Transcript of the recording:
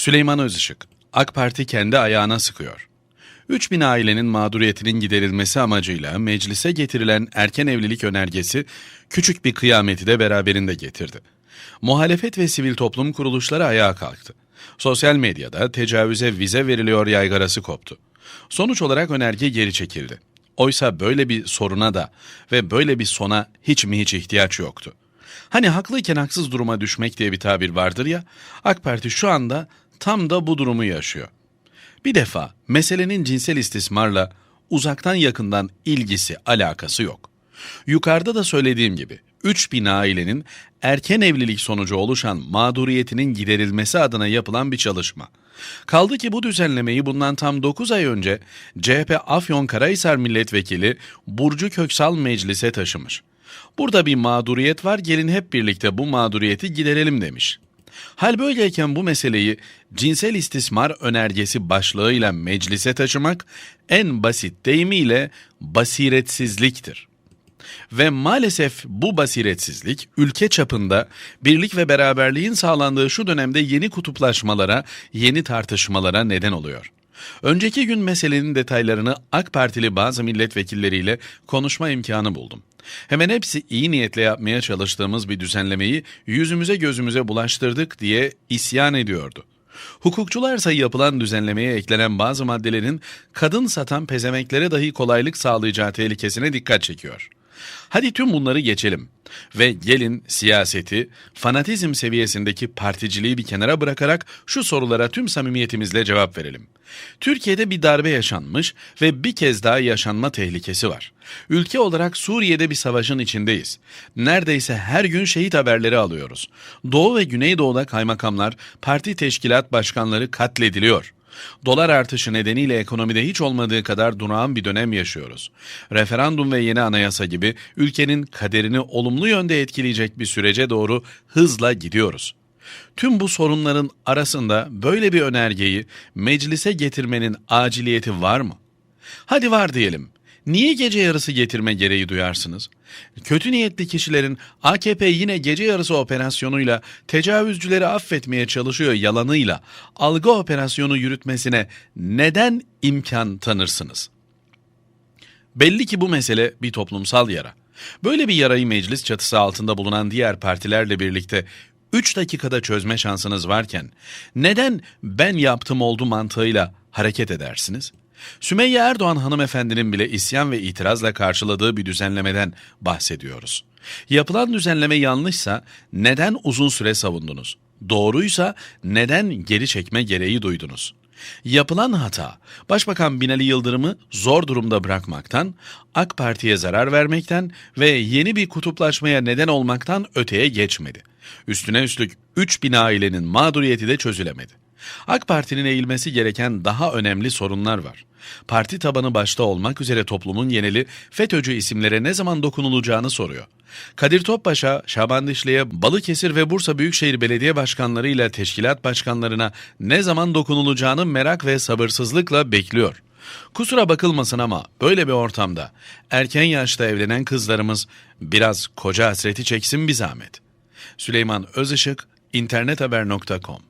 Süleyman Özışık, AK Parti kendi ayağına sıkıyor. 3000 ailenin mağduriyetinin giderilmesi amacıyla meclise getirilen erken evlilik önergesi küçük bir kıyameti de beraberinde getirdi. Muhalefet ve sivil toplum kuruluşları ayağa kalktı. Sosyal medyada tecavüze vize veriliyor yaygarası koptu. Sonuç olarak önerge geri çekildi. Oysa böyle bir soruna da ve böyle bir sona hiç mi hiç ihtiyaç yoktu. Hani haklıyken haksız duruma düşmek diye bir tabir vardır ya, AK Parti şu anda tam da bu durumu yaşıyor. Bir defa meselenin cinsel istismarla uzaktan yakından ilgisi, alakası yok. Yukarıda da söylediğim gibi 3000 ailenin erken evlilik sonucu oluşan mağduriyetinin giderilmesi adına yapılan bir çalışma. Kaldı ki bu düzenlemeyi bundan tam 9 ay önce CHP Afyonkarahisar Milletvekili Burcu Köksal meclise taşımış. Burada bir mağduriyet var gelin hep birlikte bu mağduriyeti giderelim demiş. Hal böyleyken bu meseleyi cinsel istismar önergesi başlığıyla meclise taşımak en basit deyimiyle basiretsizliktir. Ve maalesef bu basiretsizlik ülke çapında birlik ve beraberliğin sağlandığı şu dönemde yeni kutuplaşmalara, yeni tartışmalara neden oluyor. Önceki gün meselenin detaylarını AK Partili bazı milletvekilleriyle konuşma imkanı buldum. Hemen hepsi iyi niyetle yapmaya çalıştığımız bir düzenlemeyi yüzümüze gözümüze bulaştırdık diye isyan ediyordu. Hukukçularsa yapılan düzenlemeye eklenen bazı maddelerin kadın satan pezemeklere dahi kolaylık sağlayacağı tehlikesine dikkat çekiyor. Hadi tüm bunları geçelim ve gelin siyaseti, fanatizm seviyesindeki particiliği bir kenara bırakarak şu sorulara tüm samimiyetimizle cevap verelim. Türkiye'de bir darbe yaşanmış ve bir kez daha yaşanma tehlikesi var. Ülke olarak Suriye'de bir savaşın içindeyiz. Neredeyse her gün şehit haberleri alıyoruz. Doğu ve Güneydoğu'da kaymakamlar, parti teşkilat başkanları katlediliyor. Dolar artışı nedeniyle ekonomide hiç olmadığı kadar durağan bir dönem yaşıyoruz. Referandum ve yeni anayasa gibi ülkenin kaderini olumlu yönde etkileyecek bir sürece doğru hızla gidiyoruz. Tüm bu sorunların arasında böyle bir önergeyi meclise getirmenin aciliyeti var mı? Hadi var diyelim. Niye gece yarısı getirme gereği duyarsınız? Kötü niyetli kişilerin AKP yine gece yarısı operasyonuyla tecavüzcüleri affetmeye çalışıyor yalanıyla algı operasyonu yürütmesine neden imkan tanırsınız? Belli ki bu mesele bir toplumsal yara. Böyle bir yarayı meclis çatısı altında bulunan diğer partilerle birlikte 3 dakikada çözme şansınız varken neden ben yaptım oldu mantığıyla hareket edersiniz? Sümeyye Erdoğan hanımefendinin bile isyan ve itirazla karşıladığı bir düzenlemeden bahsediyoruz. Yapılan düzenleme yanlışsa neden uzun süre savundunuz? Doğruysa neden geri çekme gereği duydunuz? Yapılan hata, Başbakan Binali Yıldırım'ı zor durumda bırakmaktan, AK Parti'ye zarar vermekten ve yeni bir kutuplaşmaya neden olmaktan öteye geçmedi. Üstüne üstlük 3 bin ailenin mağduriyeti de çözülemedi. AK Parti'nin eğilmesi gereken daha önemli sorunlar var. Parti tabanı başta olmak üzere toplumun yeneli FETÖ'cü isimlere ne zaman dokunulacağını soruyor. Kadir Topbaş'a, Şaban Dişli'ye, Balıkesir ve Bursa Büyükşehir Belediye Başkanlarıyla teşkilat başkanlarına ne zaman dokunulacağını merak ve sabırsızlıkla bekliyor. Kusura bakılmasın ama böyle bir ortamda erken yaşta evlenen kızlarımız biraz koca hasreti çeksin bir zahmet. Süleyman Özışık, internethaber.com